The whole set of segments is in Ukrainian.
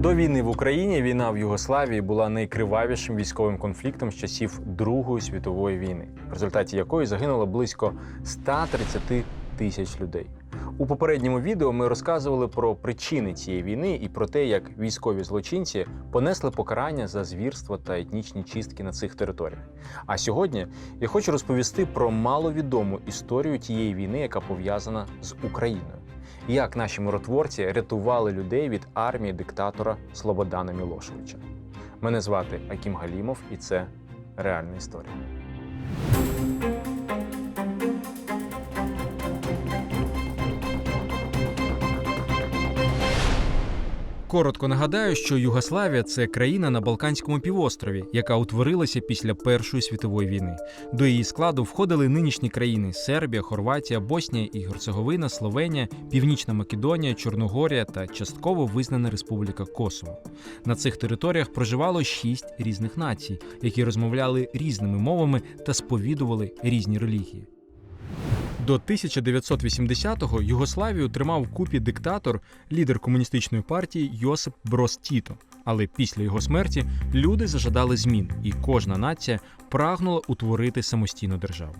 До війни в Україні війна в Югославії була найкривавішим військовим конфліктом з часів Другої світової війни, в результаті якої загинуло близько 130 тисяч людей. У попередньому відео ми розказували про причини цієї війни і про те, як військові злочинці понесли покарання за звірства та етнічні чистки на цих територіях. А сьогодні я хочу розповісти про маловідому історію тієї війни, яка пов'язана з Україною. Як наші миротворці рятували людей від армії диктатора Слободана Мілошевича. Мене звати Акім Галімов, і це реальна історія. Коротко нагадаю, що Югославія це країна на Балканському півострові, яка утворилася після Першої світової війни. До її складу входили нинішні країни Сербія, Хорватія, Боснія і Герцеговина, Словенія, Північна Македонія, Чорногорія та частково визнана Республіка Косово. На цих територіях проживало шість різних націй, які розмовляли різними мовами та сповідували різні релігії. До 1980-го Югославію тримав в купі диктатор, лідер комуністичної партії Йосип Брос Тіто. Але після його смерті люди зажадали змін, і кожна нація прагнула утворити самостійну державу.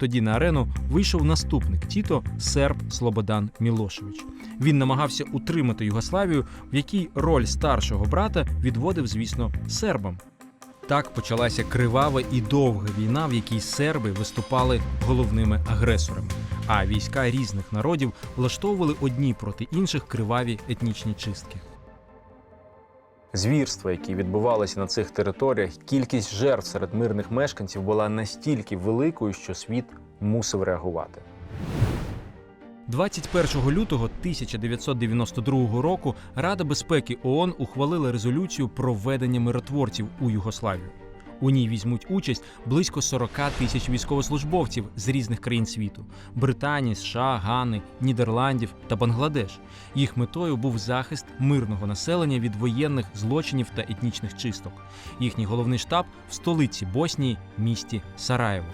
Тоді на арену вийшов наступник Тіто серб Слободан Мілошевич. Він намагався утримати Югославію, в якій роль старшого брата відводив, звісно, сербам. Так почалася кривава і довга війна, в якій серби виступали головними агресорами, а війська різних народів влаштовували одні проти інших криваві етнічні чистки. Звірства, які відбувалися на цих територіях, кількість жертв серед мирних мешканців була настільки великою, що світ мусив реагувати. 21 лютого 1992 року Рада безпеки ООН ухвалила резолюцію про введення миротворців у Югославію. У ній візьмуть участь близько 40 тисяч військовослужбовців з різних країн світу: Британії, США, Гани, Нідерландів та Бангладеш. Їх метою був захист мирного населення від воєнних злочинів та етнічних чисток. Їхній головний штаб в столиці Боснії, місті Сараєво.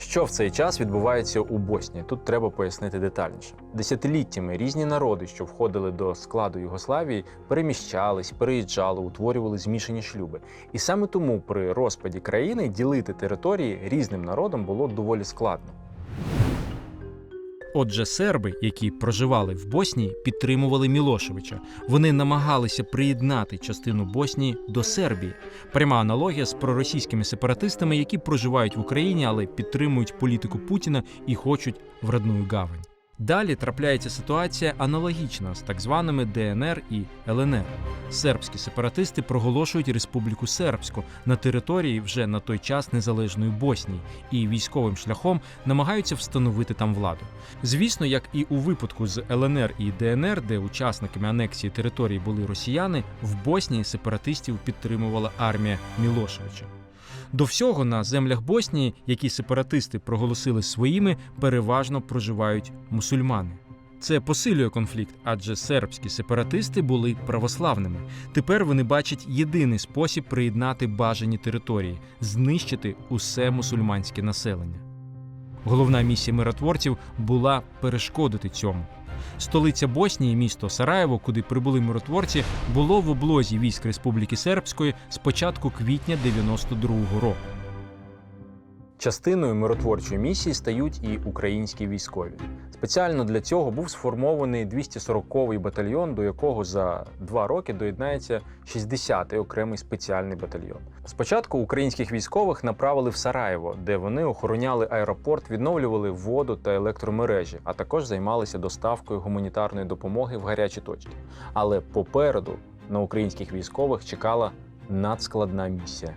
Що в цей час відбувається у Боснії? Тут треба пояснити детальніше. Десятиліттями різні народи, що входили до складу Югославії, переміщались, переїжджали, утворювали змішані шлюби. І саме тому при розпаді країни ділити території різним народам було доволі складно. Отже, серби, які проживали в Боснії, підтримували Мілошевича. Вони намагалися приєднати частину Боснії до Сербії. Пряма аналогія з проросійськими сепаратистами, які проживають в Україні, але підтримують політику Путіна і хочуть в родну гавань. Далі трапляється ситуація аналогічна з так званими ДНР і ЛНР. Сербські сепаратисти проголошують Республіку Сербську на території вже на той час незалежної Боснії і військовим шляхом намагаються встановити там владу. Звісно, як і у випадку з ЛНР і ДНР, де учасниками анексії території були росіяни, в Боснії сепаратистів підтримувала армія Мілошевича. До всього на землях Боснії, які сепаратисти проголосили своїми, переважно проживають мусульмани. Це посилює конфлікт, адже сербські сепаратисти були православними. Тепер вони бачать єдиний спосіб приєднати бажані території знищити усе мусульманське населення. Головна місія миротворців була перешкодити цьому. Столиця Боснії, місто Сараєво, куди прибули миротворці, було в облозі військ Республіки Сербської з початку квітня 92-го року. Частиною миротворчої місії стають і українські військові. Спеціально для цього був сформований 240-й батальйон, до якого за два роки доєднається 60-й окремий спеціальний батальйон. Спочатку українських військових направили в Сараєво, де вони охороняли аеропорт, відновлювали воду та електромережі, а також займалися доставкою гуманітарної допомоги в гарячі точки. Але попереду на українських військових чекала надскладна місія.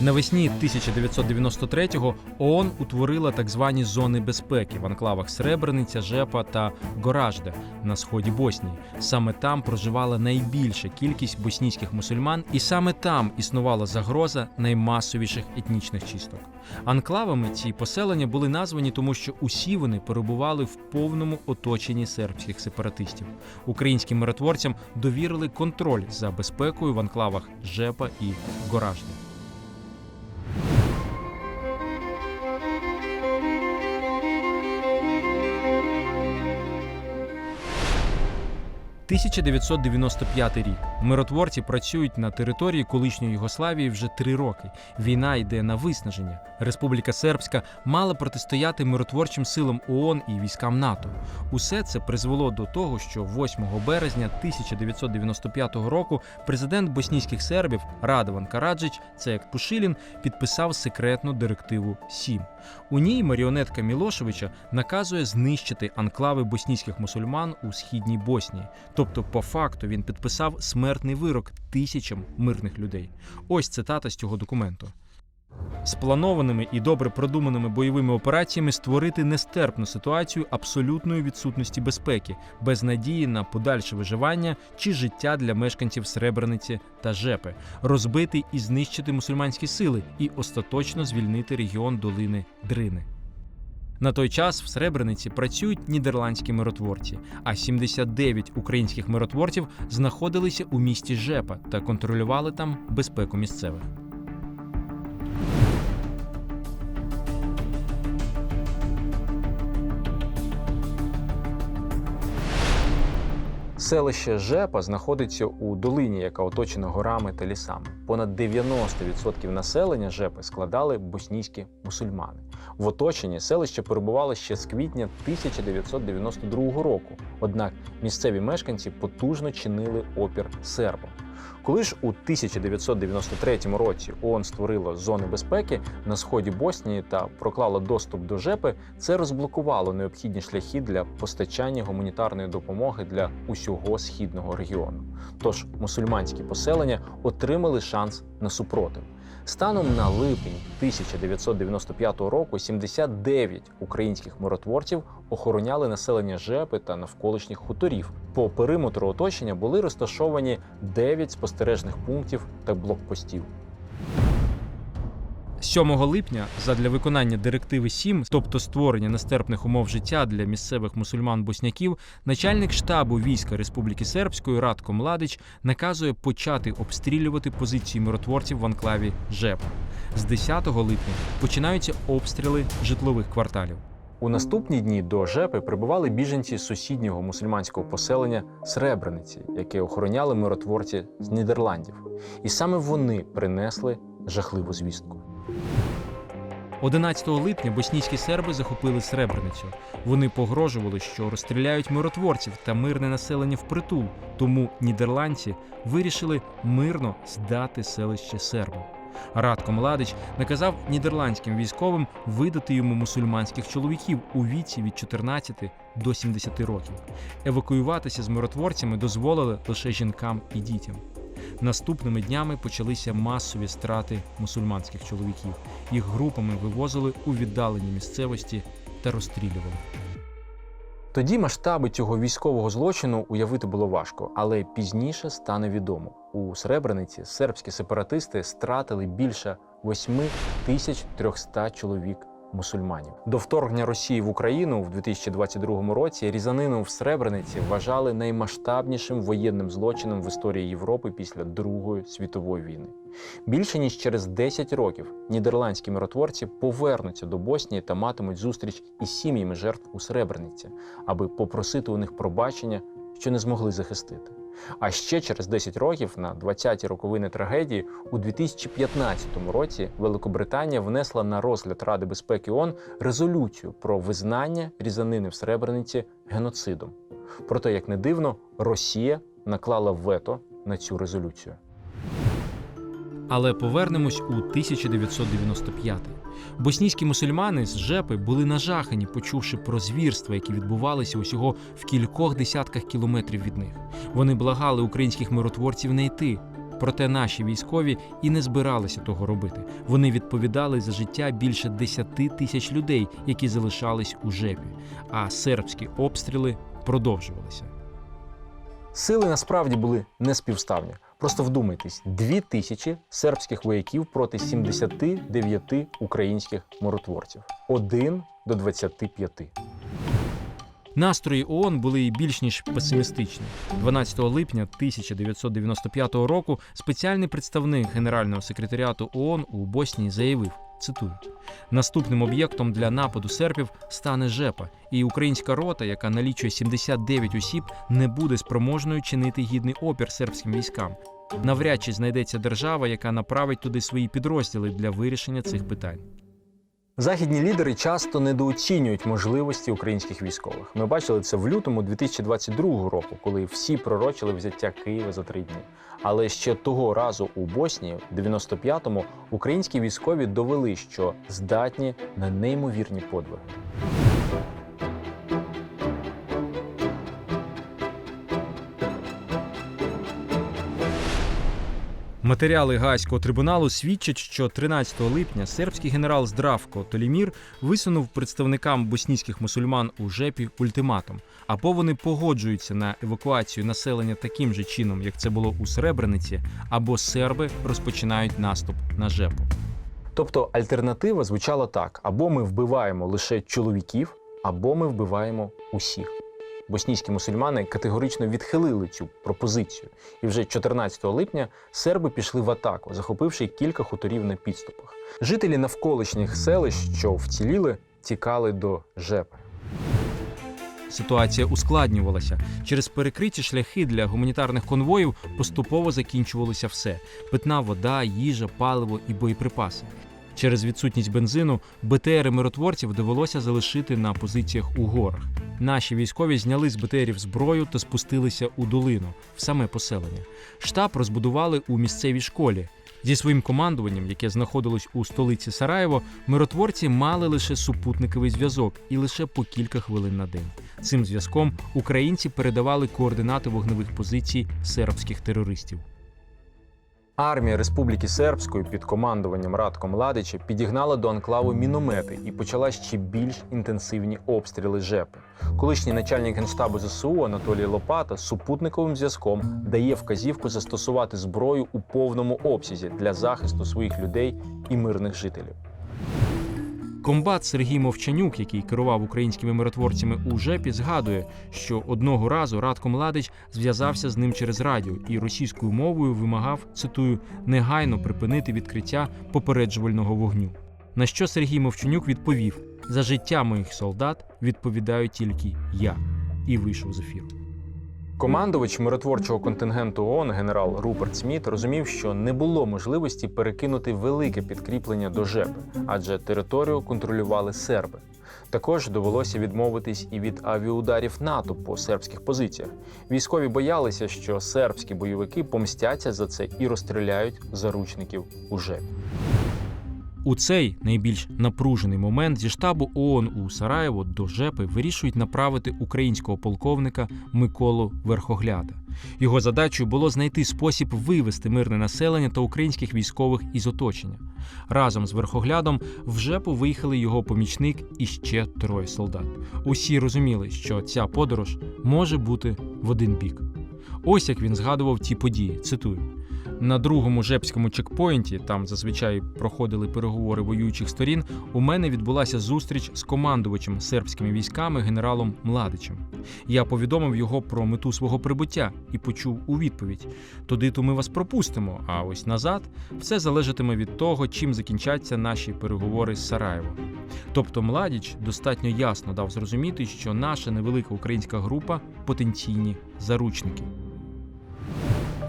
Навесні 1993-го ООН утворила так звані зони безпеки в анклавах Сребрениця, Жепа та Горажде на сході Боснії. Саме там проживала найбільша кількість боснійських мусульман, і саме там існувала загроза наймасовіших етнічних чисток. Анклавами ці поселення були названі, тому що усі вони перебували в повному оточенні сербських сепаратистів. Українським миротворцям довірили контроль за безпекою в анклавах Жепа і Горажде. 1995 рік. Миротворці працюють на території колишньої Югославії вже три роки. Війна йде на виснаження. Республіка Сербська мала протистояти миротворчим силам ООН і військам НАТО. Усе це призвело до того, що 8 березня 1995 року президент боснійських сербів Радован Караджич Цек Пушилін підписав секретну директиву 7. У ній маріонетка Мілошевича наказує знищити анклави боснійських мусульман у східній Боснії. Тобто, по факту, він підписав смертний вирок тисячам мирних людей. Ось цитата з цього документу. Спланованими і добре продуманими бойовими операціями створити нестерпну ситуацію абсолютної відсутності безпеки, без надії на подальше виживання чи життя для мешканців Сребрениці та Жепи, розбити і знищити мусульманські сили і остаточно звільнити регіон долини Дрини. На той час в Сребрениці працюють нідерландські миротворці, а 79 українських миротворців знаходилися у місті Жепа та контролювали там безпеку місцевих. Селище Жепа знаходиться у долині, яка оточена горами та лісами. Понад 90% населення Жепи складали боснійські мусульмани. В оточенні селище перебувало ще з квітня 1992 року. Однак місцеві мешканці потужно чинили опір сербам. Коли ж у 1993 році ООН створила зони безпеки на сході Боснії та проклала доступ до ЖЕПи, це розблокувало необхідні шляхи для постачання гуманітарної допомоги для усього східного регіону. Тож мусульманські поселення отримали шанс на супротив. Станом на липень 1995 року 79 українських миротворців охороняли населення Жепи та навколишніх хуторів. По периметру оточення були розташовані 9 спостережних пунктів та блокпостів. 7 липня, задля виконання директиви 7, тобто створення нестерпних умов життя для місцевих мусульман-босняків, начальник штабу війська Республіки Сербської Радко Младич наказує почати обстрілювати позиції миротворців в анклаві Жепа. З 10 липня починаються обстріли житлових кварталів. У наступні дні до Жепи прибували біженці з сусіднього мусульманського поселення Сребрениці, яке охороняли миротворці з Нідерландів. І саме вони принесли жахливу звістку. 11 липня боснійські серби захопили Сребреницю. Вони погрожували, що розстріляють миротворців та мирне населення впритул. Тому нідерландці вирішили мирно здати селище сербам. Радко Младич наказав нідерландським військовим видати йому мусульманських чоловіків у віці від 14 до 70 років. Евакуюватися з миротворцями дозволили лише жінкам і дітям. Наступними днями почалися масові страти мусульманських чоловіків. Їх групами вивозили у віддалені місцевості та розстрілювали. Тоді масштаби цього військового злочину уявити було важко, але пізніше стане відомо. У Сребрениці сербські сепаратисти стратили більше 8300 чоловік мусульманів. До вторгнення Росії в Україну в 2022 році різанину в Сребрениці вважали наймасштабнішим воєнним злочином в історії Європи після Другої світової війни. Більше ніж через 10 років нідерландські миротворці повернуться до Боснії та матимуть зустріч із сім'ями жертв у Сребрениці, аби попросити у них пробачення, що не змогли захистити. А ще через 10 років, на 20-ті роковини трагедії, у 2015 році Великобританія внесла на розгляд Ради безпеки ООН резолюцію про визнання різанини в Сребрениці геноцидом. Проте, як не дивно, Росія наклала вето на цю резолюцію. Але повернемось у 1995. Боснійські мусульмани з Жепи були нажахані, почувши про звірства, які відбувалися усього в кількох десятках кілометрів від них. Вони благали українських миротворців не йти. Проте наші військові і не збиралися того робити. Вони відповідали за життя більше 10 тисяч людей, які залишались у Жепі. А сербські обстріли продовжувалися. Сили насправді були неспівставні. Просто вдумайтесь: дві тисячі сербських вояків проти 79 українських миротворців. Один до 25. Настрої ООН були і більш ніж песимістичні. 12 липня 1995 року спеціальний представник Генерального секретаріату ООН у Боснії заявив: Цитую: наступним об'єктом для нападу серпів стане Жепа, і українська рота, яка налічує 79 осіб, не буде спроможною чинити гідний опір сербським військам. Навряд чи знайдеться держава, яка направить туди свої підрозділи для вирішення цих питань. Західні лідери часто недооцінюють можливості українських військових. Ми бачили це в лютому 2022 року, коли всі пророчили взяття Києва за три дні. Але ще того разу у Боснії, в 95-му, українські військові довели, що здатні на неймовірні подвиги. Матеріали Гаазького трибуналу свідчать, що 13 липня сербський генерал Здравко Толімір висунув представникам боснійських мусульман у Жепі ультиматум, або вони погоджуються на евакуацію населення таким же чином, як це було у Сребрениці, або серби розпочинають наступ на Жепу. Тобто альтернатива звучала так: або ми вбиваємо лише чоловіків, або ми вбиваємо усіх. Боснійські мусульмани категорично відхилили цю пропозицію, і вже 14 липня серби пішли в атаку, захопивши кілька хуторів на підступах. Жителі навколишніх селищ, що вціліли, тікали до Жепи. Ситуація ускладнювалася. Через перекриті шляхи для гуманітарних конвоїв поступово закінчувалося все: питна вода, їжа, паливо і боєприпаси. Через відсутність бензину БТРи миротворців довелося залишити на позиціях у горах. Наші військові зняли з БТРів зброю та спустилися у долину в саме поселення. Штаб розбудували у місцевій школі. Зі своїм командуванням, яке знаходилось у столиці Сараєво, миротворці мали лише супутниковий зв'язок і лише по кілька хвилин на день. Цим зв'язком українці передавали координати вогневих позицій сербських терористів. Армія Республіки Сербської під командуванням Радко Младича підігнала до анклаву міномети і почала ще більш інтенсивні обстріли ЖЕПи. Колишній начальник генштабу ЗСУ Анатолій Лопата супутниковим зв'язком дає вказівку застосувати зброю у повному обсязі для захисту своїх людей і мирних жителів. Комбат Сергій Мовчанюк, який керував українськими миротворцями у ЖЕПі, згадує, що одного разу Радко Младич зв'язався з ним через радіо і російською мовою вимагав, цитую, негайно припинити відкриття попереджувального вогню. На що Сергій Мовчанюк відповів: за життя моїх солдат відповідаю тільки я, і вийшов з ефіру. Командувач миротворчого контингенту ООН генерал Руперт Сміт розумів, що не було можливості перекинути велике підкріплення до ЖЕПи, адже територію контролювали серби. Також довелося відмовитись і від авіаударів НАТО по сербських позиціях. Військові боялися, що сербські бойовики помстяться за це і розстріляють заручників у ЖЕПі. У цей найбільш напружений момент зі штабу ООН у Сараєво до ЖЕПи вирішують направити українського полковника Миколу Верхогляда. Його задачею було знайти спосіб вивести мирне населення та українських військових із оточення. Разом з Верхоглядом в ЖЕПу виїхали його помічник і ще троє солдат. Усі розуміли, що ця подорож може бути в один бік. Ось як він згадував ті події. Цитую. На другому жепському чекпоінті, там зазвичай проходили переговори воюючих сторін. У мене відбулася зустріч з командувачем сербськими військами генералом Младичем. Я повідомив його про мету свого прибуття і почув у відповідь: туди то ми вас пропустимо. А ось назад все залежатиме від того, чим закінчаться наші переговори з Сараєво. Тобто Младіч достатньо ясно дав зрозуміти, що наша невелика українська група потенційні заручники.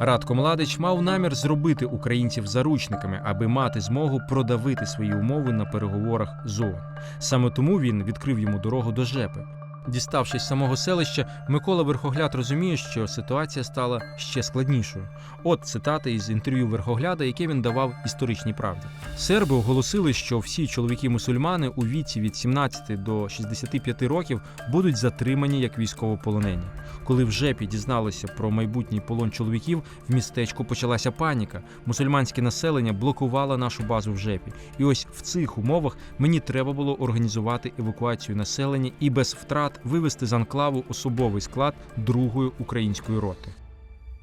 Радко Младич мав намір зробити українців заручниками, аби мати змогу продавити свої умови на переговорах з ООН. Саме тому він відкрив йому дорогу до Жепи. Діставшись самого селища, Микола Верхогляд розуміє, що ситуація стала ще складнішою. От цитати із інтерв'ю Верхогляда, яке він давав історичній правді. Серби оголосили, що всі чоловіки-мусульмани у віці від 17 до 65 років будуть затримані як військовополонені. Коли в ЖЕПі дізналися про майбутній полон чоловіків, в містечку почалася паніка. Мусульманське населення блокувало нашу базу в ЖЕПі. І ось в цих умовах мені треба було організувати евакуацію населення і без втрат вивести з анклаву особовий склад другої української роти.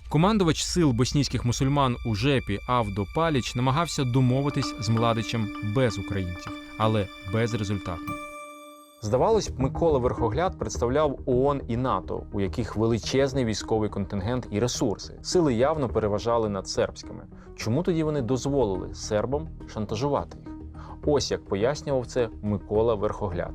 Командувач сил боснійських мусульман у ЖЕПі Авдо Паліч намагався домовитись з Младичем без українців, але безрезультатно. Здавалось Микола Верхогляд представляв ООН і НАТО, у яких величезний військовий контингент і ресурси. Сили явно переважали над сербськими. Чому тоді вони дозволили сербам шантажувати їх? Ось як пояснював це Микола Верхогляд.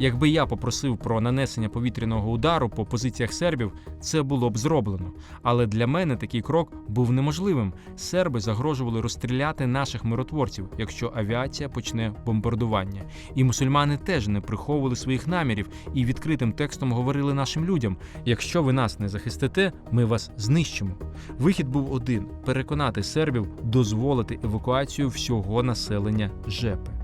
Якби я попросив про нанесення повітряного удару по позиціях сербів, це було б зроблено. Але для мене такий крок був неможливим. Серби загрожували розстріляти наших миротворців, якщо авіація почне бомбардування. І мусульмани теж не приховували своїх намірів і відкритим текстом говорили нашим людям: якщо ви нас не захистите, ми вас знищимо. Вихід був один: переконати сербів дозволити евакуацію всього населення Жепи.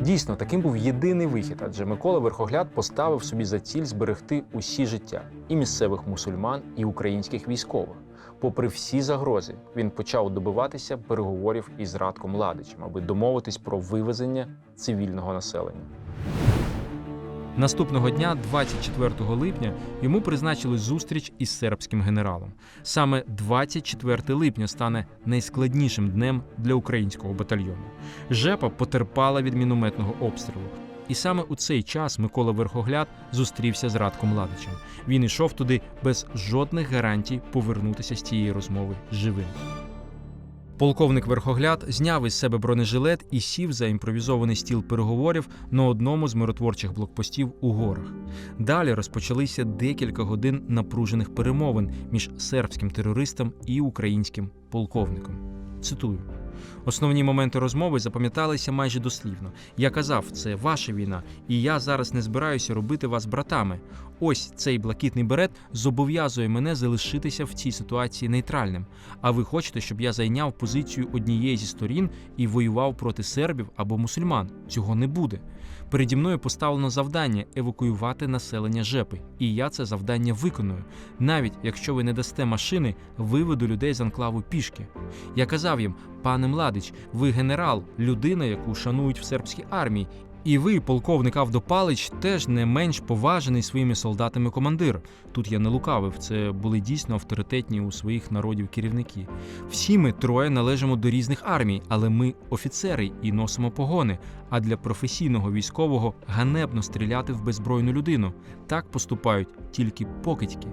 Дійсно, таким був єдиний вихід, адже Микола Верхогляд поставив собі за ціль зберегти усі життя і місцевих мусульман, і українських військових. Попри всі загрози, він почав добиватися переговорів із Радком Ладичем, аби домовитись про вивезення цивільного населення. Наступного дня, 24 липня, йому призначили зустріч із сербським генералом. Саме 24 липня стане найскладнішим днем для українського батальйону. Жепа потерпала від мінометного обстрілу. І саме у цей час Микола Верхогляд зустрівся з Радком Ладичем. Він ішов туди без жодних гарантій повернутися з цієї розмови живим. Полковник Верхогляд зняв із себе бронежилет і сів за імпровізований стіл переговорів на одному з миротворчих блокпостів у горах. Далі розпочалися декілька годин напружених перемовин між сербським терористом і українським полковником. Цитую. Основні моменти розмови запам'яталися майже дослівно. Я казав, це ваша війна, і я зараз не збираюся робити вас братами. Ось цей блакитний берет зобов'язує мене залишитися в цій ситуації нейтральним. А ви хочете, щоб я зайняв позицію однієї зі сторін і воював проти сербів або мусульман? Цього не буде. Переді мною поставлено завдання евакуювати населення Жепи, і я це завдання виконую. Навіть якщо ви не дасте машини, виведу людей з анклаву пішки. Я казав їм, пане Младич, ви генерал, людина, яку шанують в сербській армії. І ви, полковник Авдопалич, теж не менш поважений своїми солдатами командир. Тут я не лукавив, це були дійсно авторитетні у своїх народів керівники. Всі ми троє належимо до різних армій, але ми офіцери і носимо погони. А для професійного військового ганебно стріляти в беззбройну людину. Так поступають тільки покидьки.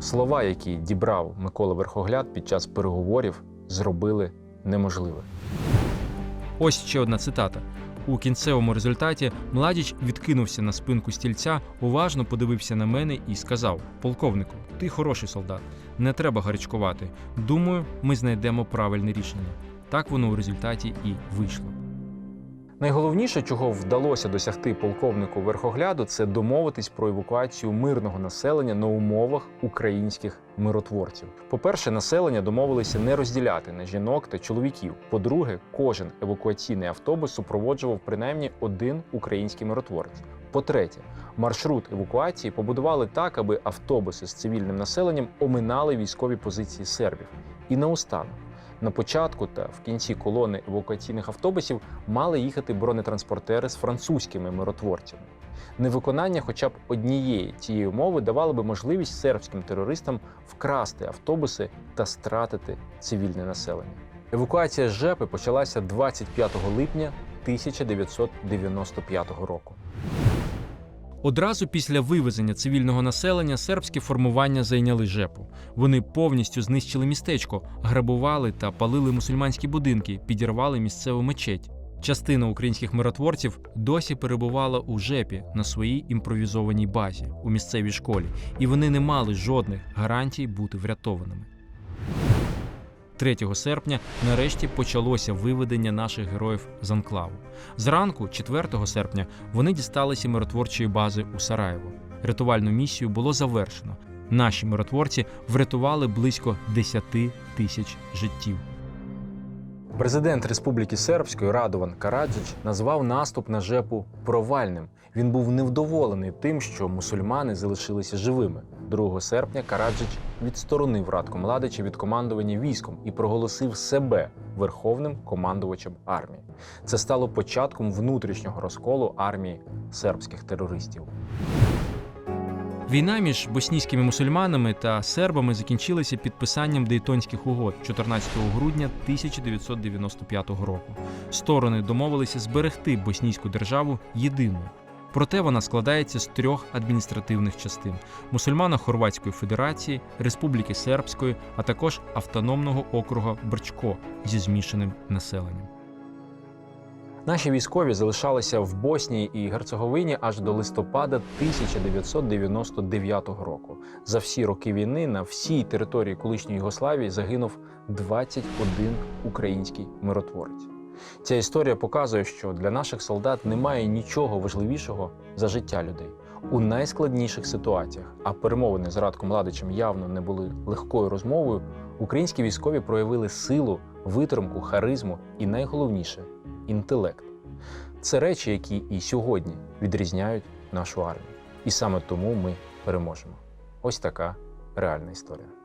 Слова, які дібрав Микола Верхогляд під час переговорів, зробили неможливе. Ось ще одна цитата. У кінцевому результаті Младіч відкинувся на спинку стільця, уважно подивився на мене і сказав: Полковнику, ти хороший солдат, не треба гарячкувати. Думаю, ми знайдемо правильне рішення. Так воно у результаті і вийшло. Найголовніше, чого вдалося досягти полковнику Верхогляду, це домовитись про евакуацію мирного населення на умовах українських миротворців. По-перше, населення домовилися не розділяти на жінок та чоловіків. По-друге, кожен евакуаційний автобус супроводжував принаймні один український миротворець. По-третє, маршрут евакуації побудували так, аби автобуси з цивільним населенням оминали військові позиції сербів. І наостанок. На початку та в кінці колони евакуаційних автобусів мали їхати бронетранспортери з французькими миротворцями. Невиконання хоча б однієї цієї умови давало би можливість сербським терористам вкрасти автобуси та стратити цивільне населення. Евакуація з Жепи почалася 25 липня 1995 року. Одразу після вивезення цивільного населення сербські формування зайняли жепу. Вони повністю знищили містечко, грабували та палили мусульманські будинки, підірвали місцеву мечеть. Частина українських миротворців досі перебувала у жепі на своїй імпровізованій базі у місцевій школі, і вони не мали жодних гарантій бути врятованими. 3 серпня нарешті почалося виведення наших героїв з анклаву. Зранку, 4 серпня, вони дісталися миротворчої бази у Сараєво. Рятувальну місію було завершено. Наші миротворці врятували близько 10 тисяч життів. Президент Республіки Сербської Радован Караджич назвав наступ на Жепу провальним. Він був невдоволений тим, що мусульмани залишилися живими. 2 серпня Караджич відсторонив Радко Младича від командування військом і проголосив себе верховним командувачем армії. Це стало початком внутрішнього розколу армії сербських терористів. Війна між боснійськими мусульманами та сербами закінчилася підписанням Дейтонських угод 14 грудня 1995 року. Сторони домовилися зберегти боснійську державу єдиною. Проте вона складається з трьох адміністративних частин: мусульмано-хорватської федерації, Республіки Сербської, а також автономного округа Брчко зі змішаним населенням. Наші військові залишалися в Боснії і Герцеговині аж до листопада 1999 року. За всі роки війни на всій території колишньої Югославії загинув 21 український миротворець. Ця історія показує, що для наших солдат немає нічого важливішого за життя людей у найскладніших ситуаціях. А перемовини з Радком Ладичем явно не були легкою розмовою. Українські військові проявили силу, витримку, харизму і найголовніше інтелект. Це речі, які і сьогодні відрізняють нашу армію. І саме тому ми переможемо. Ось така реальна історія.